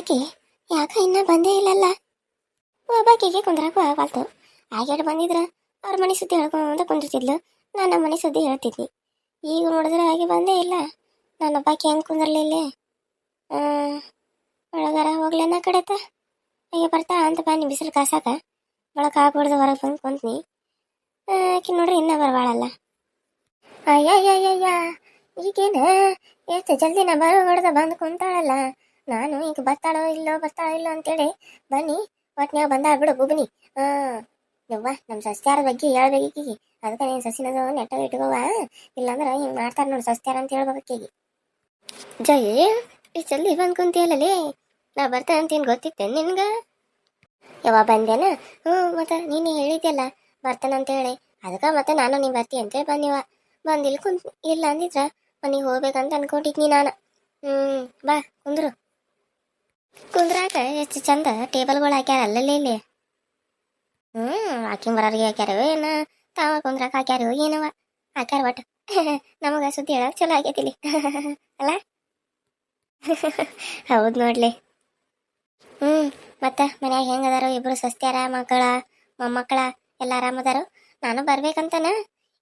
ಆಕೆ ಯಾಕ ಇನ್ನ ಬಂದೇ ಇಲ್ಲಲ್ಲ. ಒಬ್ಬಾಕಿಗೆ ಕುಂದ್ರಕ್ಕೂ ಆಗಲ್ತು ಆಗ್ಯಾಡ ಬಂದಿದ್ರ ಅವ್ರ ಮನೆ ಸುದ್ದಿ ಹೇಳ್ಕೊಂಡು ಕುಂದಿರ್ತಿದ್ಲು. ನಾನು ನಮ್ಮ ಮನೆ ಸುದ್ದಿ ಹೇಳ್ತಿದ್ನಿ. ಈಗ ನೋಡಿದ್ರೆ ಹಾಗೆ ಬಂದೇ ಇಲ್ಲ. ನಾನು ಒಬ್ಬಾಕಿ ಹೆಂಗೆ ಕುಂದ್ರಲಿಲ್ಲೇ ಆ, ಒಳಗಾರ ಹೋಗ್ಲೇನ ಕಡೆತ ಅಯ್ಯ, ಬರ್ತಾ ಅಂತ ಬನ್ನಿ ಬಿಸಿಲು ಕಾಸಾಕ. ಒಳಗೆ ಆಗ್ಬಿಡ್ದು ಹೊರಗೆ ಬಂದು ಕುಂತ್ನಿ. ಆಕಿ ನೋಡ್ರಿ ಇನ್ನೂ ಅಯ್ಯ ಅಯ್ಯ ಈಗೇನ? ಎಷ್ಟು ಜಲ್ದಿ ನಾ ಬರೋ ಹೊಡೆದ ಬಂದು ಕುಂತಾಳಲ್ಲ. ನಾನು ಈಗ ಬರ್ತಾಳೋ ಇಲ್ಲೋ ಬರ್ತಾಳೋ ಇಲ್ಲೋ ಅಂತೇಳಿ ಬನ್ನಿ. ಒಟ್ನ್ಯಾಗ ಬಂದಾಳ ಬಿಡು, ಬುಬ್ನಿ. ಹಾ ಯವ್ವ ನಮ್ಮ ಸಸ್ಯಾರ ಬಗ್ಗೆ ಹೇಳ್ಬೇಕೀಗಿ ಅದಕ್ಕೆ ನೀನು ಸಸಿನದು ನೆಟ್ಟ ಇಟ್ಕೋವ? ಇಲ್ಲಾಂದ್ರೆ ಹಿಂಗೆ ಮಾಡ್ತಾರೆ ನೋಡಿ ಸಸ್ಯಾರ ಅಂತ ಹೇಳ್ಬೇಕೀಗಿ ಜಯ ಇಷ್ಟು ಜಲ್ದಿ ಬಂದು ಕುಂತಿಯಲ್ಲೇ ನಾ ಬರ್ತೇನೆ ಅಂತೀನಿ ಗೊತ್ತಿತ್ತೆ ನಿನ್ಗೆ? ಯವ್ವ, ಬಂದೇನ? ಹ್ಞೂ, ಮತ್ತೆ ನೀನು ಹೇಳಿದ್ಯಲ್ಲ, ಬರ್ತಾನೆ ಅಂತ ಹೇಳಿ ಅದಕ್ಕೆ ಮತ್ತೆ ನಾನು ನೀವು ಬರ್ತಿ ಅಂತೇಳಿ ಬಂದಿವ. ಬಂದು ಇಲ್ಲಿ ಕುಂತ್ ಇಲ್ಲ ಅಂದಿದ್ರ ಮನೆಗೆ ಹೋಗ್ಬೇಕಂತ ಅನ್ಕೊಂಡಿದ್ನಿ ನಾನು. ಹ್ಞೂ ಬಾ, ಕುಂದ್ರು. ಕುಂದ್ರಾಕ ಎಷ್ಟು ಚಂದ ಟೇಬಲ್ಗಳು ಹಾಕ್ಯಾರ ಅಲ್ಲಲ್ಲಿ ಇಲ್ಲಿ. ಹ್ಮ್ ವಾಕಿಂಗ್ ಬರೋರಿಗೆ ಹಾಕ್ಯಾರ, ಏನ ತಾವ ಕುಂದ್ರಾಕ ಹಾಕ್ಯಾರ, ಏನವ ಹಾಕ್ಯಾರ ಒಟ್ಟು. ನಮಗ ಸುದ್ದಿ ಹೇಳಕ್ ಚಲೋ ಇಲ್ಲಿ. ಅಲ್ಲ? ಹೌದು ನೋಡ್ಲಿ. ಹ್ಮ್, ಮತ್ತ ಮನ್ಯಾಗ ಹೆಂಗದಾರ ಇಬ್ರು ಸಸ್ತ್ಯಾರ, ಮಕ್ಕಳ, ಮೊಮ್ಮಕ್ಕಳ ಎಲ್ಲ ಆರಾಮದಾರು ನಾನು ಬರ್ಬೇಕಂತನ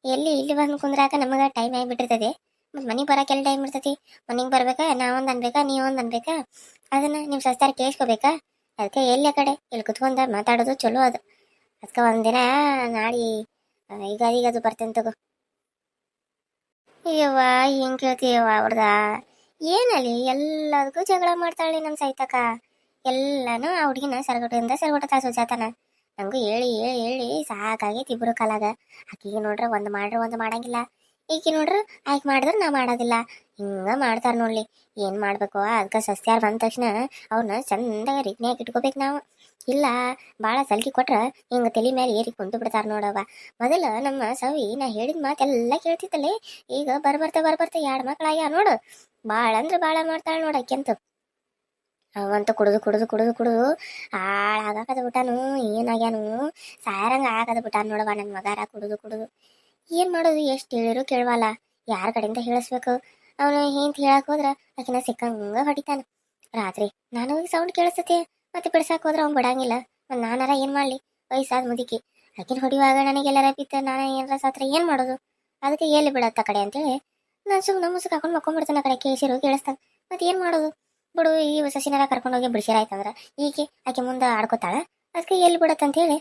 ಎಲ್ಲಿ ಇಲ್ಲಿ ಬಂದು ಕುಂದ್ರಾಕ ನಮಗ ಟೈಮ್ ಆಗಿಬಿಟ್ಟಿರ್ತದೆ. ಮತ್ತು ಮನೆಗೆ ಬರೋಕೆ ಎಲ್ಲ ಟೈಮ್ ಇರ್ತೈತಿ? ಮನೆಗೆ ಬರ್ಬೇಕಾ? ನಾವೊಂದು ಅನ್ಬೇಕಾ? ನೀವೊಂದು ಅನ್ಬೇಕಾ? ಅದನ್ನ ನಿಮ್ಮ ಸಸ್ತಾರ ಕೇಳಿಸ್ಕೋಬೇಕಾ? ಅದಕ್ಕೆ ಎಲ್ಲಿ ಕಡೆ? ಇಲ್ಲಿ ಕುತ್ಕೊಂಡ ಮಾತಾಡೋದು ಚಲೋ ಅದು. ಅದಕ್ಕೆ ಒಂದಿನ ನಾಳೆ ಈಗ ಈಗ ಅದು ಬರ್ತೇನೆ ತಗೋ. ಅಯ್ಯವ್ವ ಹೆಂಗೆ ಕೇಳ್ತೀಯವ್ವ ಅವ್ರದ? ಏನಲ್ಲಿ ಎಲ್ಲದಕ್ಕೂ ಜಗಳ ಮಾಡ್ತಾಳೆ ನಮ್ಮ ಸೈತಕ್ಕ. ಎಲ್ಲಾನು ಆ ಹುಡುಗಿನ ಸರಗಟದಿಂದ ಸರಗಟ ತಾಸು ಜಾತನ ನಂಗೂ ಹೇಳಿ ಹೇಳಿ ಹೇಳಿ ಸಾಕಾಗೈತಿ ಇಬ್ರು ಕಾಲಾಗ. ಆಕಿಗೆ ನೋಡ್ರ ಒಂದು ಮಾಡ್ರೆ, ಒಂದು ಮಾಡಂಗಿಲ್ಲ. ಈಕಿ ನೋಡ್ರಿ, ಆಯ್ಕೆ ಮಾಡಿದ್ರೆ, ನಾ ಮಾಡೋದಿಲ್ಲ. ಹಿಂಗ ಮಾಡ್ತಾರ ನೋಡ್ಲಿ. ಏನ್ ಮಾಡ್ಬೇಕು? ಅದಕ್ಕೆ ಸಸ್ಯಾರ ಬಂದ ತಕ್ಷಣ ಅವ್ರನ್ನ ಚಂದ ರೀತಿಯಾಗಿ ಇಟ್ಕೋಬೇಕು ನಾವು. ಇಲ್ಲ ಭಾಳ ಸಲ್ಕಿ ಕೊಟ್ರೆ ಹಿಂಗ ತಲೆ ಮೇಲೆ ಏರಿ ಕುಂತು ಬಿಡ್ತಾರ ನೋಡವ್ವ ಮೊದಲ ನಮ್ಮ ಸವಿ ನಾ ಹೇಳಿದ ಮಾತೆಲ್ಲ ಕೇಳ್ತಿತ್ತಲ್ಲೇ ಈಗ ಬರ್ಬರ್ತ ಬರ್ಬರ್ತ ಎರಡು ಮಕ್ಳಾಗ ನೋಡು. ಭಾಳ ಅಂದ್ರೆ ಭಾಳ ಮಾಡ್ತಾಳ ನೋಡ ಕೆಂತು ಅವಂತ ಕುಡಿದು ಕುಡಿದು ಕುಡಿದು ಕುಡಿದು ಹಾಳಾಗಾಕದ ಬಿಟ್ಟಾನು ಏನಾಗ್ಯಾನು ಸಾರಂಗ ಆಗದ ಬಿಟ್ಟಾನ ನೋಡವ ನನ್ನ ಮಗಾರ ಕುಡಿದು ಕುಡಿದು. ಏನ್ ಮಾಡೋದು ಎಷ್ಟು ಹೇಳಿರೋ ಕೇಳವಲ್ಲ. ಯಾರ ಕಡೆಯಿಂದ ಹೇಳಿಸ್ಬೇಕು? ಅವನು ಏನ್ ಹೇಳಕ್ ಹೋದ್ರ ಆಕಿನ ಸಿಕ್ಕಂಗ ಹೊಡಿತಾನ. ರಾತ್ರಿ ನಾನು ಸೌಂಡ್ ಕೇಳಿಸ್ತತಿ. ಮತ್ತೆ ಬಿಡ್ಸಾಕ್ ಹೋದ್ರ ಅವ್ನು ಬಿಡಂಗಿಲ್ಲ. ಮತ್ತು ನಾನಾರ ಏನ್ ಮಾಡ್ಲಿ? ವಯಸ್ಸಾದ ಮುದುಕಿ. ಆಕಿನ ಹೊಡಿಯುವಾಗ ನನಗೆಲ್ಲರ ಬಿತ್ತ ನಾನು ಏನಾರ ಸಾತ್ರ ಏನ್ ಮಾಡೋದು? ಅದಕ್ಕೆ ಎಲ್ಲಿ ಬಿಡತ್ತ ಕಡೆ ಅಂತೇಳಿ ನಾನು ಸುಮ್ಮನೆ ಮುಸುಕ್ ಹಾಕೊಂಡು ಮಕ್ಕೊಂಡ್ಬಿಡ್ತಾನೆ ಕಡೆ ಕೇಳಿಸಿರು ಕೇಳಿಸ್ತಾನೆ. ಮತ್ತೆ ಏನ್ ಮಾಡೋದು? ಬಿಡು, ಈ ಸಸಿನಾರ ಕರ್ಕೊಂಡೋಗಿ ಬಿಡಿಸಿರಾಯ್ತಂದ್ರ. ಈಕೆ, ಆಕೆ ಮುಂದೆ ಆಡ್ಕೋತಾಳ. ಅದಕ್ಕೆ ಎಲ್ಲಿ ಬಿಡತ್ತ ಅಂತೇಳಿ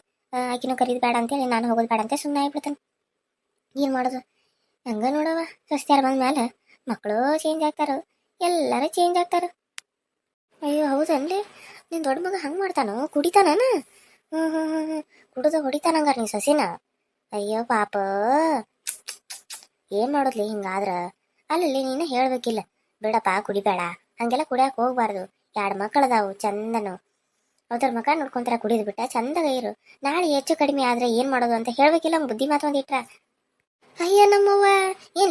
ಆಕಿನೂ ಕರೀದ್ ಬೇಡ ಅಂತೇಳಿ ನಾನು ಹೋಗೋದು ಬೇಡ ಅಂತ ಸುಮ್ಮನೆ ಆಗ್ಬಿಡ್ತಾನೆ. ಏನ್ ಮಾಡೋದು? ಹಂಗ ನೋಡವ ಸಸ್ತ್ಯಾರ ಬಂದ ಮೇಲೆ ಮಕ್ಕಳು ಚೇಂಜ್ ಆಗ್ತಾರ, ಎಲ್ಲರೂ ಚೇಂಜ್ ಆಗ್ತಾರ. ಅಯ್ಯೋ, ಹೌದನ್ರಿ? ನಿನ್ ದೊಡ್ಡ ಮಗ ಹಂಗೆ ಮಾಡ್ತಾನೋ? ಕುಡಿತಾನ ಹ್ಞೂ ಹ್ಞೂ ಹ್ಞೂ ಕುಡಿದು ಸಸಿನ? ಅಯ್ಯೋ, ಪಾಪ. ಏನ್ ಮಾಡೋದ್ಲಿ ಹಿಂಗಾದ್ರೆ? ಅಲ್ಲಲ್ಲಿ ನೀನು ಹೇಳ್ಬೇಕಿಲ್ಲ. ಬೇಡಪ್ಪ, ಕುಡಿಬೇಡ. ಹಂಗೆಲ್ಲ ಕುಡಿಯಕ್ಕೆ ಹೋಗ್ಬಾರ್ದು. ಎರಡು ಮಕ್ಕಳದಾವು, ಚಂದನು. ಅವ್ರ ಮಕ ನೋಡ್ಕೊಂತಾರ ಕುಡಿದ್ಬಿಟ್ಟ, ಚಂದಾಗ ಇರು. ನಾಳೆ ಹೆಚ್ಚು ಕಡಿಮೆ ಆದ್ರೆ ಏನ್ ಮಾಡೋದು ಅಂತ ಹೇಳ್ಬೇಕಿಲ್ಲ, ಬುದ್ಧಿ ಮಾತು ಒಂದಿಟ್ರ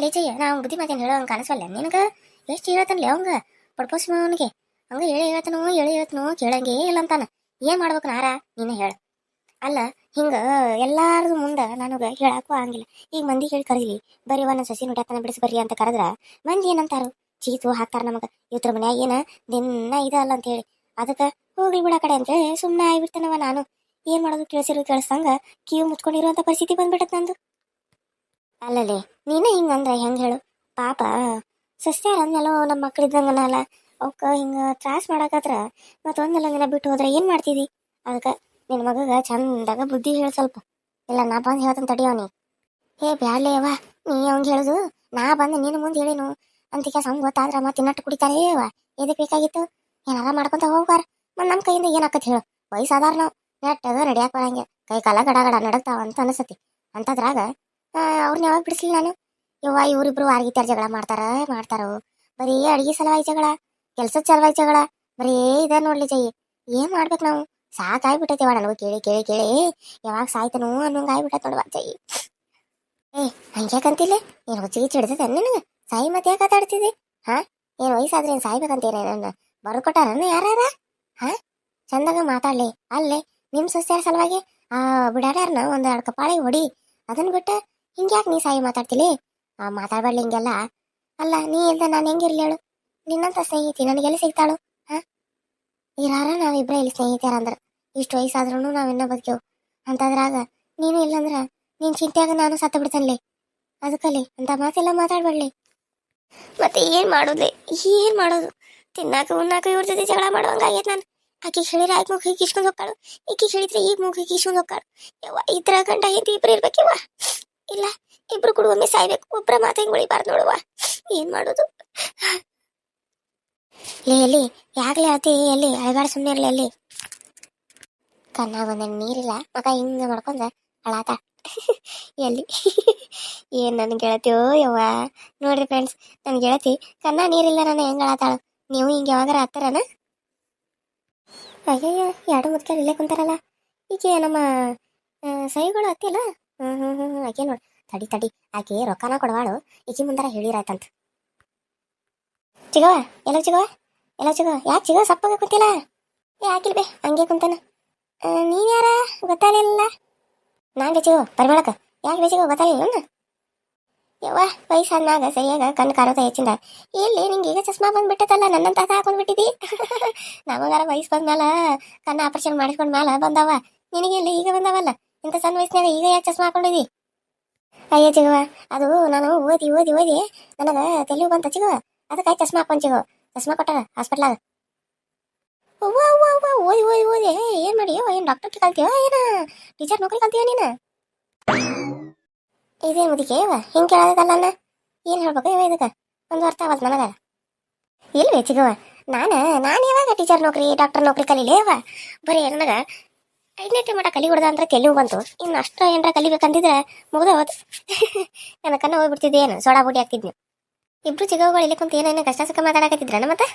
ಏನ್ ನಾವು ಅವ್ನ್ ಬುದ್ಧಿ ಮಾತೇನು ಹೇಳೋ ಹಂಗ ಕಾಣಿಸಲ್ಲ ನಿನಗೆ ಎಷ್ಟು ಹೇಳ್ತಾನಲ್ಲ ಅವಂಗ ಪಡ್ಪೋಸ್ ಅವನಿಗೆ ಹಂಗ ಹೇಳಿ ಹೇಳತ್ತನು ಹೇಳಿ ಹೇಳ್ತಾನೋ ಕೇಳಂಗೆ ಇಲ್ಲ ಅಂತಾನೆ ಏನ್ ಮಾಡ್ಬೇಕು ನಾರ ನೀನು ಹೇಳ ಅಲ್ಲ ಹಿಂಗ ಎಲ್ಲಾರ್ದು ಮುಂದ ನನಗ ಹೇಳಕ್ಕೂ ಆಗಂಗಿಲ್ಲ ಈಗ ಮಂದಿ ಹೇಳಿ ಕರೀಲಿ ಬರೀ ಒಂದು ಸಸಿ ನುಡ್ಯಾತನ ಬಿಡಿಸಿ ಬರ್ರಿ ಅಂತ ಕರೆದ್ರ ಮಂದಿ ಏನಂತಾರು ಚೀತು ಹಾಕ್ತಾರ ನಮಗ ಇವ್ರ ಮನ್ಯಾಗ ಏನ ದಿನ ಇದಲ್ಲ ಅಂತ ಹೇಳಿ ಅದಕ್ಕ ಹೋಗ್ಲಿ ಬಿಡ ಕಡೆ ಅಂತೇಳಿ ಸುಮ್ಮನೆ ಆಗಿಬಿಡ್ತೇನವ ನಾನು ಏನ್ ಮಾಡೋದು ಕೇಳಿಸಿರು ಕೇಳಿಸ್ದಂಗೆ ಕಿವಿ ಮುಚ್ಕೊಂಡಿರುವಂಥ ಪರಿಸ್ಥಿತಿ ಬಂದ್ಬಿಟ್ಟತ್ ನಂದು ಅಲ್ಲಲ್ಲಿ, ನೀನೇ ಹಿಂಗಂದ್ರೆ ಹೆಂಗೆ ಹೇಳು? ಪಾಪ ಸಸ್ಯಾರ ಅಂದ್ಮೇಲೋ ನಮ್ಮ ಮಕ್ಕಳಿದ್ದಂಗನಲ್ಲ ಅವಕ್ಕ ಹಿಂಗೆ ತ್ರಾಸ ಮಾಡಾಕತ್ರ ಮತ್ತ ಒಂದಲ್ಲ ದಿನ ಬಿಟ್ಟು ಹೋದ್ರೆ ಏನು ಮಾಡ್ತಿದಿ? ಅದಕ್ಕೆ ನಿನ್ನ ಮಗಗೆ ಚಂದಾಗ ಬುದ್ಧಿ ಹೇಳ ಸ್ವಲ್ಪ. ಇಲ್ಲ, ನಾ ಬಂದು ಹೇಳ್ತಾನೆ ತಡಿಯವನಿ ಹೇ ಬ್ಯಾಡ್ಲೇ ಅವ್ವ ನೀ ಅವಂಗ ಹೇಳುದು, ನಾ ಬಂದು ನಿನ್ನ ಮುಂದೆ ಹೇಳಿನು. ಅಂತಿಕ ಸಮ್ ಗೊತ್ತಾದ್ರೆ ಮತ್ತೆ ತಿನ್ನಟ್ಟು ಕುಡಿತಾನೆ ಅವ ಎದಕ್ಕೆ ಬೇಕಾಗಿತ್ತು? ಏನಾರ ಮಾಡ್ಕೊಂತ ಹೋಗಾರ ಮತ್ತು ನಮ್ಮ ಕೈಯಿಂದ ಏನಾಕತ್ ಹೇಳು. ವಯಸ್ಸಾದಾರ ನಾವು. ನೆಟ್ಟಗ ನಡಿಯಾಕ ಬರಂಗೆ. ಕೈ ಕಾಲ ಗಡ ಗಡ ನಡಗ್ತಾವ ಅಂತ ಅನಸತಿ. ಅಂತದ್ರಾಗ ಅವ್ರನ್ನ ಯಾವಾಗ ಬಿಡಿಸ್ಲಿ ನಾನು? ಯವ್ವ, ಇವ್ರಿಬ್ರು ತರ ಜಗಳ ಮಾಡ್ತಾರ, ಮಾಡ್ತಾರೋ? ಬರೀ ಅಡಿಗೆ ಸಲುವಾಗಿ ಜಗಳ, ಕೆಲ್ಸದ ಸಲುವಾಗಿ ಜಗಳ, ಬರೀ ಇದ ನೋಡ್ಲಿ ಜೈ. ಏನ್ ಮಾಡ್ಬೇಕು ನಾವು? ಸಾಕಾಗ್ಬಿಟ್ಟೈತಿವ ನನಗೂ ಕೇಳಿ ಕೇಳಿ ಕೇಳಿ. ಯಾವಾಗ ಸಾಯ್ತನೋ ಅನ್ನೋಂಗ ಆಗ್ಬಿಟ್ಟೈತೆ ನೋಡುವ ಜೈ. ಏ ಹಂಗ್ಯಾಕಂತಿಲ್ಲ ಏನ್ ಹುಚ್ಚಿಗೆ ಚಿಡ್ತದ ನಿನಗೆ? ಸಾಯಿ ಮತ್ತೆ ಯಾಕೆ ಮಾತಾಡ್ತಿದ್ದಿ ಹಾ? ಏನ್ ವಯಸ್ಸಾದ್ರೆ ಏನ್ ಸಾಯ್ಬೇಕಂತೀರ ನನ್ನ ಬರ್ಕೊಟ್ಟಾರನ್ನ ಯಾರಾರ? ಹಾ? ಚಂದಾಗ ಮಾತಾಡ್ಲಿ, ಅಲ್ಲೇ. ನಿಮ್ಮ ಸಸ್ಯಾರ ಸಲುವಾಗಿ, ಆ ಬಿಡಾಡ್ಯಾರನ ಒಂದು ಎರಡು ಕಪಾಳಿ ಹೊಡಿ. ಅದನ್ನ ಬಿಟ್ಟ ಹಿಂಗ್ಯಾಕ್ ನೀ ಸಾಯಿ ಆ ಮಾತಾಡ್ಬೇಡ್ಲಿ ಹಿಂಗೆಲ್ಲ. ಅಲ್ಲ, ನೀ ಇಲ್ದ ನಾನು ಹೆಂಗಿರ್ಲಿ ಹೇಳು? ನಿನ್ನಂತ ಸ್ನೇಹಿತಿ ನನಗೆಲ್ಲಿ ಸಿಗ್ತಾಳು? ಹಾ? ಇರಾರ ನಾವಿಬ್ರೇ ಇಲ್ಲಿ ಸ್ನೇಹಿತರಂದ್ರೆ ಇಷ್ಟು ವಯಸ್ಸಾದ್ರೂ ನಾವಿನ್ನ ಬದುಕೇವು ಅಂತದ್ರಾಗ ನೀನು ಇಲ್ಲಂದ್ರ ನಿನ್ನ ಚಿಂತ್ಯಾಗ ನಾನು ಸತ್ತು ಬಿಡ್ತೇನೆ ಅದಕ್ಕಲ್ಲಿ ಅಂತ ಮಾತೆಲ್ಲ ಮಾತಾಡ್ಬೇಡ್ಲಿ ಮತ್ತೆ ಏನು ಮಾಡೋದು ಏನು ಮಾಡೋದು? ತಿನ್ನಾಕ ಉನ್ನಾಕ ಇವ್ರ ಜೊತೆ ಜಗಳ ಮಾಡುವಂಗ ಆಗೈತ್ ನಾನು. ಆಕಿ ಹೇಳಿದ್ರೆ ಆಯ್ತು ಮುಖ ಕಿಸ್ಕೊಂಡ್ ಹೋಗ್ತಾಳು. ಈಕಿ ಹೇಳಿದ್ರೆ ಈಗ ಮುಖ ಕಿಸ್ಕೊಂಡ್ ಹೋಗ್ತಾಳು. ಯವ್ವ ಇದ್ರ ಗಂಡ ಹೆಂಡತಿ ಇಬ್ರು ಇರ್ಬೇಕವ್ವ. ಇಲ್ಲ, ಇಬ್ರು ಕೂಡ ಒಮ್ಮೆ ಸಾಯ್ಬೇಕು. ಒಬ್ಬರ ಮಾತು ಹೆಂಗ್ ಉಳಿಬಾರ್ದು ನೋಡುವ. ಏನ್ ಮಾಡೋದು? ಲೇ, ಎಲ್ಲಿ? ಯಾಗ್ಲೇ ಅತಿ ಎಲ್ಲಿ? ಅಳಗಾಡ ಸುಮ್ಮನೆ ಇರ್ಲಿ, ಎಲ್ಲಿ? ಕನ್ನ ಒಂದ್ ನೀರಿಲ್ಲ. ಮಗ ಹಿಂಗ ಮಾಡ್ಕೊಂಡ ಅಳಾತ. ಎಲ್ಲಿ? ಏನ್ ನನ್ ಗೆಳತಿಯೋ ಯವ್ವ ನೋಡ್ರಿ ಫ್ರೆಂಡ್ಸ್ ನನ್ ಗೆಳತಿ, ಕಣ್ಣ, ನೀರಿಲ್ಲ ನಾನು ಹೆಂಗ ಅಳಾತಾಳ? ನೀವು ಹಿಂಗ ಯಾವಾಗಾರ ಆಗ್ತಾರನ ಅಯ್ಯಯ್ಯ, ಎರಡು ಮುದ್ಕೇಳಿ ಇಲ್ಲೇ ಕುಂತಾರಲ್ಲ. ಈಕೆ ನಮ್ಮ ಸೈಗಳು ಹತ್ತಿಲ್ಲ ಹ್ಮ್ ಹ್ಮ್ ಆಕೆ ನೋಡ್ ತಡಿ ತಡಿ ಆಕೆ ರೊಕ್ಕನ ಕೊಡವಾಳು ಈಕಿ ಮುಂದಾರ ಹೇಳಿರಾಯ್ತಂತ ಚಿಗವ ಎಲ್ಲ ಚಿಗವ ಎಲ್ಲ ಚಿಗವ ಯಾಕೆ ಚಿಗವ ಸಪ್ಪಾಗ ಕುಂತಿಲ್ಲ ಯಾಕಿಲ್ಬೆ ಹಂಗೆ ಕುಂತಾನ ನೀನ್ ಯಾರ ಗೊತ್ತಾಗಲಿಲ್ಲ ನಾನ್ ಚಿಗವ ಪರಿಮಳಕ ಯಾಕೆ ಬೇ ಚಿಗವ ಗೊತ್ತಾಗಲಿಲ್ಲ ಯವ್ವ ವಯಸ್ಸನ್ನಾಗ ಸರಿಯಾಗ ಕಣ್ಣು ಕಾಣೋದ ಹೆಚ್ಚಿಂದ ಎಲ್ಲಿ ನಿಂಗೆ ಈಗ ಚಸ್ಮಾ ಬಂದ್ಬಿಟ್ಟತಲ್ಲ ನನ್ನ ತಾತ ಹಾಕೊಂಡ್ಬಿಟ್ಟಿದಿ ನಮಗಾರ ವಯಸ್ಸು ಬಂದ್ಮೇಲೆ ಕಣ್ಣು ಆಪರೇಷನ್ ಮಾಡಿಸ್ಕೊಂಡ್ ಮ್ಯಾಲ ಬಂದವ ನಿನಗೆ ಎಲ್ಲಿ ಈಗ ಬಂದವಲ್ಲ ಇಂಥ ಸಣ್ಣ ವಯಸ್ಸಿನಾಗ ಈಗ ಯಾಕೆ ಚಸ್ಮಾ ಹಾಕೊಂಡಿದಿ? ಅಯ್ಯ ಚಿಗವ, ಅದು ನಾನು ಓದಿ ಓದಿ ಓದಿ ನನಗೆ ತೆಲಿವು ಬಂತ ಚಿಗವ. ಅದಕ್ಕಾಗಿ ಚಸ್ಮಾ ಹಾಕೊಂಡ್ ಚಿಗವ ಚಸ್ಮಾ ಕೊಟ್ಟಾರ ಹಾಸ್ಪಿಟ್ಲಾಗ ಅವ್ವ ಅವ್ವ ಅವ್ವ, ಓದಿ ಓದಿ ಓದಿ. ಏನ್ ಮಾಡಿಯೋ ಏನ್ ಡಾಕ್ಟರ್ ಕಲ್ತೀವ ಏನ? ಟೀಚರ್ ನೌಕರಿ ಕಲ್ತೀವ ನೀನು? ಇದೇ ಮುದಿಕೆ ಇವ ಹಿಂಗೆ ಕೇಳೋದಲ್ಲ ಅಣ್ಣ. ಏನು ಹೇಳ್ಬೇಕು ಇವ ಇದಕ್ಕೆ? ಒಂದು ಅರ್ಥ ಆಗಲ್ತ ನನಗ. ಇಲ್ವೇ ಚಿಗವ, ನಾನು ನಾನು ಯಾವಾಗ ಟೀಚರ್ ನೌಕರಿ ಡಾಕ್ಟರ್ ನೌಕರಿ ಕಲೀಲೇವ ಬರೀ, ನನಗ ಐದನೇ ಮಠ ಕಲಿ ಹೊಡೆದ ಅಂದ್ರೆ ತೆಲಿವು ಬಂತು. ಇನ್ನು ಅಷ್ಟ ಏನಾರ ಕಲಿಬೇಕಂದಿದ್ರೆ ಮುಗ್ದ ಹೋತ್ ನನ್ನ ಕಣ್ಣ ಹೋಗ್ಬಿಡ್ತಿದ್ದೆ ಏನು ಸೋಡಾ ಬುಡಿ ಆಗ್ತಿದ್ನಿ ಇಬ್ರು ಚಿಗವುಗಳು ಇಲ್ಲಿ ಕುಂತ ಏನೇನು ಕಷ್ಟ ಸುಖ ಮಾತಾಡಕತ್ತಿದ್ರನ ಮತ್ತೆ?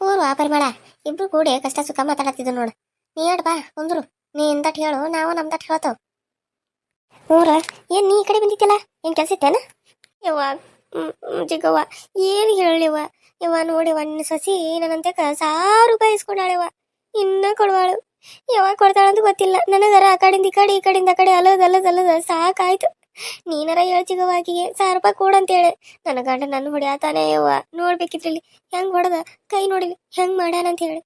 ಊರು ಆ ಪರಿಮಳ, ಇಬ್ರು ಕೂಡಿ ಕಷ್ಟ ಸುಖ ಮಾತಾಡತ್ತಿದ್ದು ನೋಡು. ನೀ ಹೇಳ್ ಬಾ, ಕುಂದ್ರು. ನೀ ಇಂದಟ್ ಹೇಳು, ನಾವು ನಮ್ದಟ್ ಹೇಳ್ತಾವ್. ಊರ ಏನ್ ನೀ ಈ ಕಡೆ ಬಂದಿತ್ತಲ್ಲ ಏನ್ ಕೆಲ್ಸ ಇತ್ತೇನ? ಯವ್ವ ಜಿಗವ್ವ ಏನು ಹೇಳಿವ ಯವ್ವ ನೋಡಿ ನಿನ್ನ ಸಸಿ ನನ್ನಂತೆ ಸಾರು ರೂಪಾಯಿ ಇಸ್ಕೊಂಡಾಳೆವ ಇನ್ನ ಕೊಡುವಾಳು. ಯಾವಾಗ ಕೊಡ್ತಾಳಂತ ಗೊತ್ತಿಲ್ಲ. ನನಗರ ಆ ಕಡೆಯಿಂದ ಈ ಕಡೆ, ಈ ಕಡೆಯಿಂದ ಆ ಕಡೆ, ಅಲ್ಲದ ಅಲದ್ ಅಲದ ಸಾಕಾಯ್ತು. ನೀನರ ಹೇಳ್ಚಿಗವಾಗಿಗೆ ಸಾವಿರ ರೂಪಾಯಿ ಕೊಡಂತೇಳಿ ನನ್ನ ಗಂಡ ನನ್ನ ಹೊಡ್ಯಾತಾನೆ ಯವ್ವ ನೋಡ್ಬೇಕಿದ್ರಲ್ಲಿ ಹೆಂಗ್ ಹೊಡೆದ? ಕೈ ನೋಡಿಲಿ ಹೆಂಗ್ ಮಾಡ್ಯಾನಂತ ಹೇಳಿ.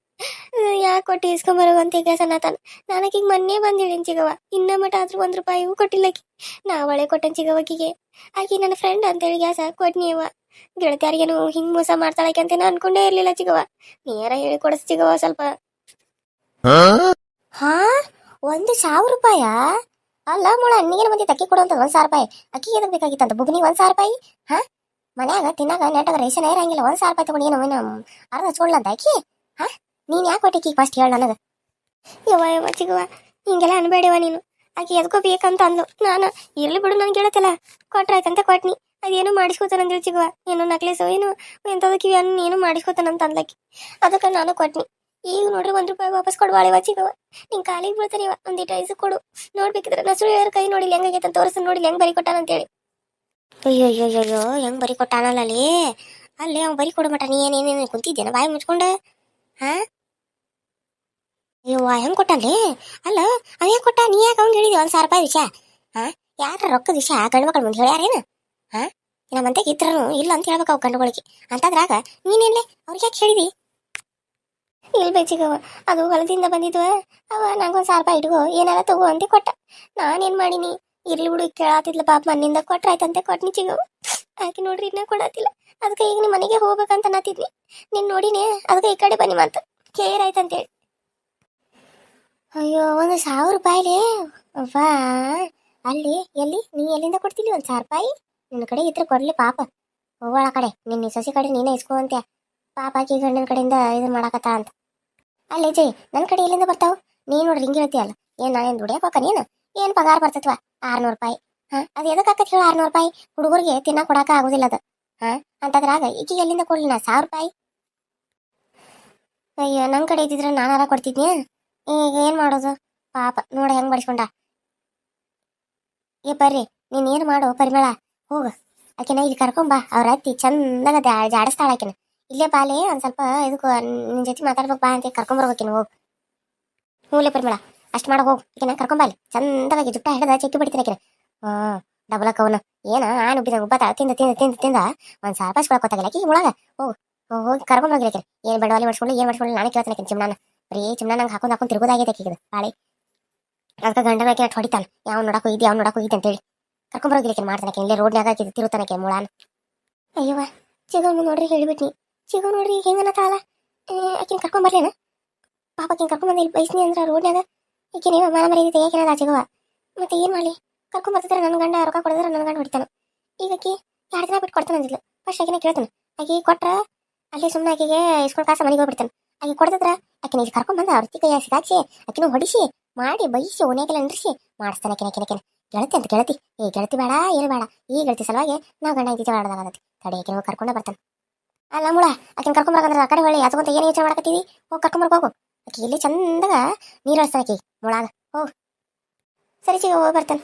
ಯಾಕೆ ಕೊಟ್ಟು ಇಸ್ಕೊಂಬರೋ ಅಂತ ಈಗ ಸನಾತನ. ನಾನಕೀಗ ಮೊನ್ನೆ ಬಂದಿಳಿ ಚಿಗವ ಇನ್ನ ಮಟ ಆದ್ರೂ ಒಂದ್ ರೂಪಾಯಿಗೂ ಕೊಟ್ಟಿಲ್ಲ ಆಕಿ. ನಾ ಒಳ್ಳೆ ಕೊಟ್ಟನ್ ಚಿಗವಕಿಗೆ ಆಕಿ ನನ್ನ ಫ್ರೆಂಡ್ ಅಂತೇಳಿ ಗ್ಯಾಸ ಕೊಟ್ನಿಯವ ಗೆಳತಿಯಾರಿಗೇನು ಹಿಂಗ್ ಮೋಸ ಮಾಡ್ತಾಳಕ್ಕೆ ಅಂತ ಅನ್ಕೊಂಡೇ ಇರ್ಲಿಲ್ಲ ಚಿಗವ ನೀರ ಹೇಳಿ ಕೊಡಸ್ ಚಿಗವ ಸ್ವಲ್ಪ. ಹಾ? ಒಂದು ಸಾವಿರ ರೂಪಾಯ? ಅಲ್ಲ ಮುಳ ನೀನು ಮಂದಿ ತಕ್ಕಿ ಕೊಡುವಂತ ಒಂದ್ ಸಾವಿರ ರೂಪಾಯಿ. ಅಕ್ಕಿ ಎದಕ್ ಬೇಕಾಗಿತ್ತಂತ? ಬುಗ್ನಿ ಒಂದ್ ಸಾವಿರ ರೂಪಾಯಿ? ಹಾ? ಮನ್ಯಾಗ ತಿನ್ನಾಗ ನೆಟ್ಟಾಗ ರೇಷನ್ ಇರಂಗಿಲ್ಲ, ಒಂದ್ ಸಾವಿರ ರೂಪಾಯಿ ತಗೊಂಡು ಏನು ಅರ್ಧ ಹಚ್ಕೊಳ್ಳಂತ ಅಕ್ಕಿ? ಹಾ? ನೀನ್ ಯಾಕೆ ಕೊಟ್ಟಿಕ್ಕಿ ಫಸ್ಟ್ ಹೇಳ ನನಗ? ಯವ್ವ ಯವ್ವ, ಚಿಗವ ಹಿಂಗೆಲ್ಲ ಅನ್ಬೇಡವ ನೀನು. ಆಕಿ ಎದಕೋ ಬೇಕಂತ ಅಂದ್ಲು. ನಾನು, ಇರ್ಲಿ ಬಿಡು ನನ್ಗೆ ಹೇಳತ್ತಲ್ಲ. ಕೊಟ್ರಾಯ್ತಂತ ಕೊಟ್ನಿ. ಅದೇನು ಮಾಡಿಸ್ಕೋತಾನಂದೇಳಿ ಚಿಗುವ. ಏನು ನಕ್ಲೇಸು, ಏನು ಎಂಥದ್ದು ಏನು ಏನು ಮಾಡಿಸ್ಕೋತಾನಂತ ಅಂದ್ಲಕ್ಕಿ ಅದಕ್ಕೆ ನಾನು ಕೊಟ್ನಿ. ಈಗ ನೋಡ್ರಿ ಒಂದ್ ರೂಪಾಯಿ ವಾಪಸ್ ಕೊಡುವಾಳೆ ವಾಚಿಗವ ನಿನ್ ಕಾಲಿಗೆ ಬೀಳ್ತಾನಿವ ಒಂದಿಟ್ಟು ಐಸು ಕೊಡು. ನೋಡ್ಬೇಕಿದ್ರೆ ನಸುಳು ಯಾರ ಕೈ ನೋಡಿಲ್ಲ ಹೆಂಗಾಗೈತೆ ಅಂತ ತೋರಿಸ್ ನೋಡಿ, ಹೆಂಗ್ ಬರಿ ಕೊಟ್ಟಾನ ಅಂತೇಳಿ. ಅಯ್ಯೋ ಅಯ್ಯೋ ಅಯ್ಯೋ ಹೆಂಗ್ ಬರಿ ಕೊಟ್ಟಾನಲ್ಲ ಅಲ್ಲಿ ಅಲ್ಲೇ ಅವ್ನು ಬರಿ ಕೊಡು ಮಟ, ನೀ ಏನೇನೇನು ಕುಂತಿದ್ದೇನ ಬಾಯಿ ಮುಚ್ಕೊಂಡ? ಹಾ? ಅಯ್ಯೋ ಹೆಂಗ್ ಕೊಟ್ಟಲ್ಲಿ ಅಲ್ಲ, ಅವ ಹೆಂಗ್ ಕೊಟ್ಟ? ನೀ ಯಾಕೆ ಅವ್ನು ಹೇಳಿದಿ ಒಂದ್ ಸಾವಿರ ರೂಪಾಯಿ ವಿಷಯ? ಹಾ? ಯಾರ ರೊಕ್ಕದ ವಿಷಯ? ಗಂಡು ಮಕ್ಕಳು ಮುಂದೆ ಹೇಳ್ಯಾರೇನ ಹಾ? ನಮ್ಮಂತೆ ಇದ್ರನು ಇಲ್ಲ ಅಂತ ಹೇಳ್ಬೇಕು ಅವ್ ಗಂಡುಗಳಿಗೆ. ಅಂತದ್ರಾಗ ನೀನೆಲ್ಲೇ ಅವ್ರಿಗೆ ಯಾಕೆ ಹೇಳಿದಿ? ಇಲ್ ಬೇಚಿಗವ ಅದು ಹೊಲದಿಂದ ಬಂದಿದ್ವ. ಅವ ನಂಗೊಂದು ಸಾವಿರ ರೂಪಾಯಿ ಇಡುವ ಏನಾರ ತಗೋ ಅಂತ ಕೊಟ್ಟ. ನಾನೇನ್ ಮಾಡೀನಿ? ಇರ್ಲಿ ಬಿಡು, ಕೇಳಾತಿದ್ಲ ಪಾಪ, ಮನ್ನಿಂದ ಕೊಟ್ರಾಯ್ತಂತೆ ಕೊಟ್ನಿ ಚಿಗವ ಆಕಿ ನೋಡ್ರಿ ಇನ್ನ ಕೊಡತಿಲ್ಲ. ಅದಕ್ಕೆ ಈಗ ನಿಮ್ಮ ಮನೆಗೆ ಹೋಗ್ಬೇಕಂತ ನಾತಿದ್ನಿ. ನೀನ್ ನೋಡಿನಿ, ಅದಕ್ಕೆ ಈ ಕಡೆ ಬನ್ನಿ ಮತ್ತ ಕೇರ್ ಆಯ್ತಂತೇಳಿ ಅಯ್ಯೋ, ಒಂದು ಸಾವಿರ ರೂಪಾಯಿಲೇ? ವಾ ಅಲ್ಲಿ, ಎಲ್ಲಿ? ನೀ ಎಲ್ಲಿಂದ ಕೊಡ್ತೀನಿ ಒಂದು ಸಾವಿರ ರೂಪಾಯಿ? ನಿನ್ನ ಕಡೆ ಇದ್ರೆ ಕೊಡ್ಲಿ ಪಾಪ. ಹೋಗೋಳ ಕಡೆ, ನಿನ್ನ ಸಸಿ ಕಡೆ ನೀನೇ ಇಸ್ಕೋ ಅಂತ ಪಾಪ, ಆಕಿ ಗಂಡನ ಕಡೆಯಿಂದ ಇದು ಮಾಡಾಕತ್ತ ಅಂತ. ಅಲ್ಲಿ ಜೈ ನನ್ನ ಕಡೆ ಎಲ್ಲಿಂದ ಬರ್ತಾವ? ನೀ ನೋಡ್ರಿ ಹಿಂಗೆ ಹೇಳ್ತಿಯಲ್ಲ. ಏನ್ ನಾನೇನ್ ದುಡಿಯಕ್ ಹೋಗ ನೀನು? ಏನ್ ಪಗಾರ ಬರ್ತತ್ವ? ಆರ್ನೂರು ರೂಪಾಯಿ. ಹಾ, ಅದು ಎದಕ್ಕೆ ಆಕತ್ ಹೇಳ ಆರ್ನೂರು ರೂಪಾಯಿ? ಹುಡುಗರಿಗೆ ತಿನ್ನ ಕೊಡಾಕ ಆಗುದಿಲ್ಲ ಅದು. ಹಾ ಅಂತದ್ರಾಗ ಈಕಿಗೆ ಎಲ್ಲಿಂದ ಕೊಡ್ಲಿ ನಾ? ಸಾವಿರ ರೂಪಾಯಿ? ಅಯ್ಯೋ, ನನ್ ಕಡೆ ಇದ್ದಿದ್ರೆ ನಾನಾರ ಕೊಡ್ತಿದ್ನಿ. ಈಗ ಏನ್ ಮಾಡೋದು? ಪಾಪ, ನೋಡ ಹೆಂಗ್ ಬಡಿಸ್ಕೊಂಡ. ಏ, ಬರ್ರಿ, ನೀನ್ ಏನ್ ಮಾಡು, ಪರಿಮಳ? ಹೋಗ. ಆಕಿನ ಇಲ್ಲಿ ಕರ್ಕೊಂಬಾ ಅವ್ರ ಅತ್ತಿ ಚಂದಾಗ ಜಾಡಿಸ್ತಾಳ ಆಕಿನ. ಇಲ್ಲೇ ಬಾಲೆ ಒಂದ್ ಸ್ವಲ್ಪ ಇದಕ್ಕೆ, ನಿನ್ ಜೊತೆ ಮಾತಾಡ್ಬೇಕು ಬಾ ಅಂತ ಕರ್ಕೊಂಬರ್ಬೇಕಿನ ಹೋಗ್. ಹೂಲೆ ಪರಿಮಳ, ಅಷ್ಟ್ ಮಾಡ, ಹೋಗ್. ಈಕಿನ ಕರ್ಕೊಂಬಾಲಿ ಚಂದವಾಗಿ ಜುಟ್ಟ ಹಿಡಿದ ಚೆಕ್ಕಿ ಬಿಡ್ತೀನಿ ಹ್ಮ್ ಡಬಲ ಕವನ ಏನ, ಆನ್ ಉಬ್ಬಿದ ಉಬ್ಬ ತಿಂದ ತಿಂದ ತಿಂದ ತಿಂದ. ಒಂದ್ ಸಾವಿರ ರೂಪಾಯಿ ಕೊಡಕ್ ಗೊತ್ತಾಗಿಲ್ಲ ಆಕಿ, ಒಳಗ. ಹೋಗ್, ಹೋಗಿ ಕರ್ಕೊಂಡ್ ಹೋಗಿರಕ್ಕೆ ಏನ್ ಬಡವಾಲಿ ಮಾಡಿಸ್ಕೊಂಡು ಏನ್ ಮಾಡಿಸ್ಕೊಂಡು ನಾನೇ ಕೇಳ್ತಾನೆ ಚಿಮ್ನಾನ. ಬರೀ ಚಿಮ್ನ ನಂಗೆ ಹಾಕೊಂಡ್ ಹಾಕೊಂಡ್ ತಿರುಗೋದಾಗೈತೆ ಆಕಿಗೆ. ಬಾಳೆ ಅದಕ್ಕೆ ಗಂಡನ ಆಕೆ ಹೊಡಿತಾನ. ಯಾವ ನೋಡಕ್ಕ ಹೋಗಿದ್ದೆ, ಯಾವ ನೋಡಕ್ ಹೋಗಿದ್ದೆ ಅಂತೇಳಿ. ಕರ್ಕೊಂಡ್ ಬರೋಗಿರಕ್ಕೆ ಮಾಡ್ತಾನೆ ಇಲ್ಲೇ ರೋಡ್ನಾಗ ಹಾಕಿದ್ದು ತಿರುತ್ತಾನಕ್ಕೆ ಮುಳಾನ. ಅಯ್ಯವ್ವ, ಚಿಗವ್ನು ನೋಡ್ರಿ, ಹೇಳಿಬಿಟ್ನಿ. ಚಿಗವ್ ನೋಡ್ರಿ, ಹೆಂಗನ ತಾಳ? ಆಕಿನ ಕರ್ಕೊಂಡ್ ಬರ್ಲೇನ ಪಾಪ ಆಕಿನ ಕರ್ಕೊಂಡ್ ಬಂದ ಇಲ್ಲಿ ಬೈಸ್ನಿ ಅಂದ್ರ ರೋಡ್ನಾಗ ಈಕಿನ ಮನ ಮರಿ ತೆಗಿಯಾಕಿನದ ಚಿಗವ ಮತ್ತೆ ಏನ್ ಮಾಡ್ಲಿ? ಕರ್ಕೊಂಡ್ ಬರ್ತಿದ್ರೆ ನನ್ನ ಗಂಡ, ರೊಕ್ಕ ಕೊಡಿದ್ರ ನನ್ನ ಗಂಡ ಹೊಡಿತಾನ. ಈಗ ಆಕಿ ಎರಡು ದಿನ ಬಿಟ್ಟು ಕೊಡ್ತಾನೆ ಅಂದಿದ್ಲು. ಫಸ್ಟ್ ಆಕಿನ ಕೇಳ್ತಾನೆ. ಆಕಿ ಕೊಟ್ರ, ಅಲ್ಲಿ ಸುಮ್ಮನೆ ಆಕಿಗೆ ಇಸ್ಕೊಂಡು ಕಾಸ ಮನೆಗೆ ಹೋಗ್ಬಿಡ್ತಾನೆ. ಆಕಿ ಕೊಡ್ತಿದ್ರ ಆಕಿನ ಈಗ ಕರ್ಕೊಂಡ್ ಬಂದ ಅವ್ರತಿ ಕೈಯ ಸಿಗಾಚಿ ಆಕಿನ ಹೊಡಿಸಿ, ಮಾಡಿ ಬೈಸಿ ಓನೇಗೆಲ್ಲ ಅಂದ್ರಿಸಿ ಮಾಡಿಸ್ತಾನೆ ಆಕಿನ ಆಕಿನ ಗೆಳತಿ ಅಂತ ಗೆಳತಿ. ಏ, ಗೆಳತಿ ಬೇಡ, ಏನು ಬೇಡ. ಈ ಗೆಳತಿ ಸಲುವಾಗಿ ನಾವು ಗಂಡ ಇದ್ದೀವಿ ಮಾಡೋದಾಗತ್ತೆ ತಡಿ ಆಕಿನ ಕರ್ಕೊಂಡೇ ಬರ್ತಾನೆ. ಅಲ್ಲ ಮುಳ ಆಕಿನ ಕರ್ಕೊಂಬರಕಂದ್ರೆ ಆ ಕಡೆ ಹೊಳ್ಳಿ. ಅದಕ್ಕಂತ ಏನು ಯೋಚನೆ ಮಾಡಕತ್ತೀವಿ? ಹೋಗಿ ಕರ್ಕೊಂಬರ್ಕ ಹೋಗು. ಆಕಿ ಇಲ್ಲಿ ಚಂದಾಗ ನೀರು ಹರಿಸ್ತಾನೆ ಆಕಿ. ಮುಳಾಗ. ಹೋಗು. ಸರಿ ಚಿಗ, ಹೋಗಿ ಬರ್ತಾನೆ.